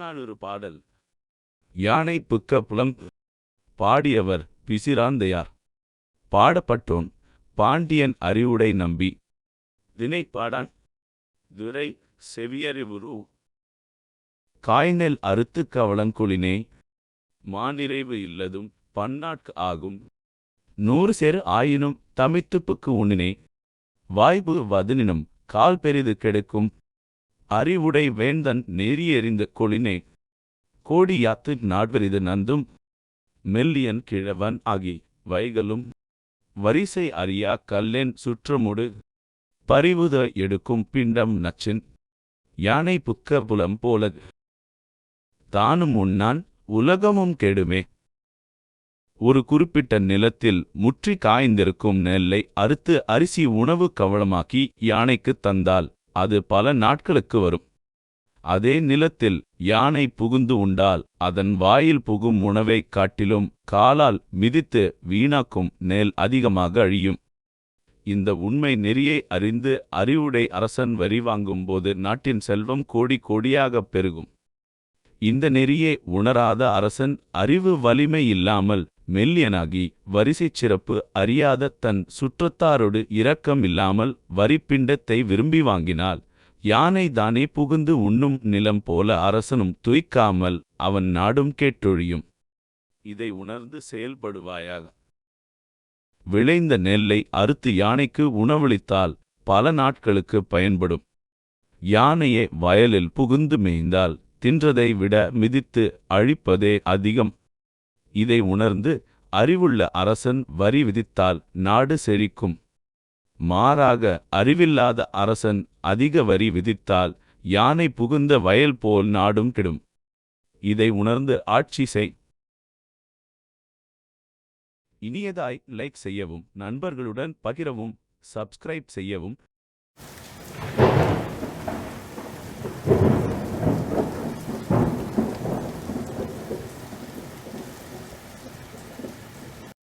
புறநானூறு பாடல். யானை புக்க புலம் பாடியவர் பிசிராந்தையார். பாடப்பட்டோன் பாண்டியன் அறிவுடை நம்பி. தினைப்பாடான் துரை செவியறிவுரு காய்நெல் அறுத்து கவளங்குளினே மாநிறைவு இல்லதும் பன்னாட்கு ஆகும். நூறு சேரு ஆயினும் தமித்துப்புக்கு உண்ணினே. வாய்பு வதனினும் கால் பெரிது கெடுக்கும் அறிவுடை வேந்தன் நெறியெறிந்த கொளினே. கோடியாத்து நாட்வரிது நந்தும் மெல்லியன் கிழவன் ஆகி வைகலும் வரிசை அறியா கல்லென் சுற்றமுடு பறிவுத எடுக்கும் பிண்டம் நச்சின் யானை புக்க புலம் போல தானும் உண்ணான் உலகமும் கெடுமே. ஒரு குறிப்பிட்ட நிலத்தில் முற்றி காய்ந்திருக்கும் நெல்லை அறுத்து அரிசி உணவு கவளமாக்கி யானைக்குத் தந்தால் அது பல நாட்களுக்கு வரும். அதே நிலத்தில் யானை புகுந்து உண்டால் அதன் வாயில் புகும் உணவைக் காட்டிலும் காலால் மிதித்து வீணாக்கும் நெல் அதிகமாக அழியும். இந்த உண்மை நெறியை அறிந்து அறிவுடை அரசன் வரி வாங்கும்போது நாட்டின் செல்வம் கோடி கோடியாகப் பெருகும். இந்த நெறியை உணராத அரசன் அறிவு வலிமை இல்லாமல் மெல்லியனாகி வரிசைச் சிறப்பு அறியாத தன் சுற்றத்தாரோடு இரக்கம் இல்லாமல் வரிப்பிண்டத்தை விரும்பி வாங்கினால் யானை தானே புகுந்து உண்ணும் நிலம் போல அரசனும் துய்க்காமல் அவன் நாடும் கேட்டொழியும். இதை உணர்ந்து செயல்படுவாயாக. விளைந்த நெல்லை அறுத்து யானைக்கு உணவளித்தால் பல நாட்களுக்கு பயன்படும். யானையே வயலில் புகுந்து மேய்ந்தால் தின்றதை விட மிதித்து அழிப்பதே அதிகம். இதை உணர்ந்து அறிவுள்ள அரசன் வரி விதித்தால் நாடு செழிக்கும். மாறாக அறிவில்லாத அரசன் அதிக வரி விதித்தால் யானை புகுந்த வயல் போல் நாடும் கெடும். இதை உணர்ந்து ஆட்சி செய். இனியதாய் லைக் செய்யவும் நண்பர்களுடன் பகிரவும் சப்ஸ்கிரைப் செய்யவும்.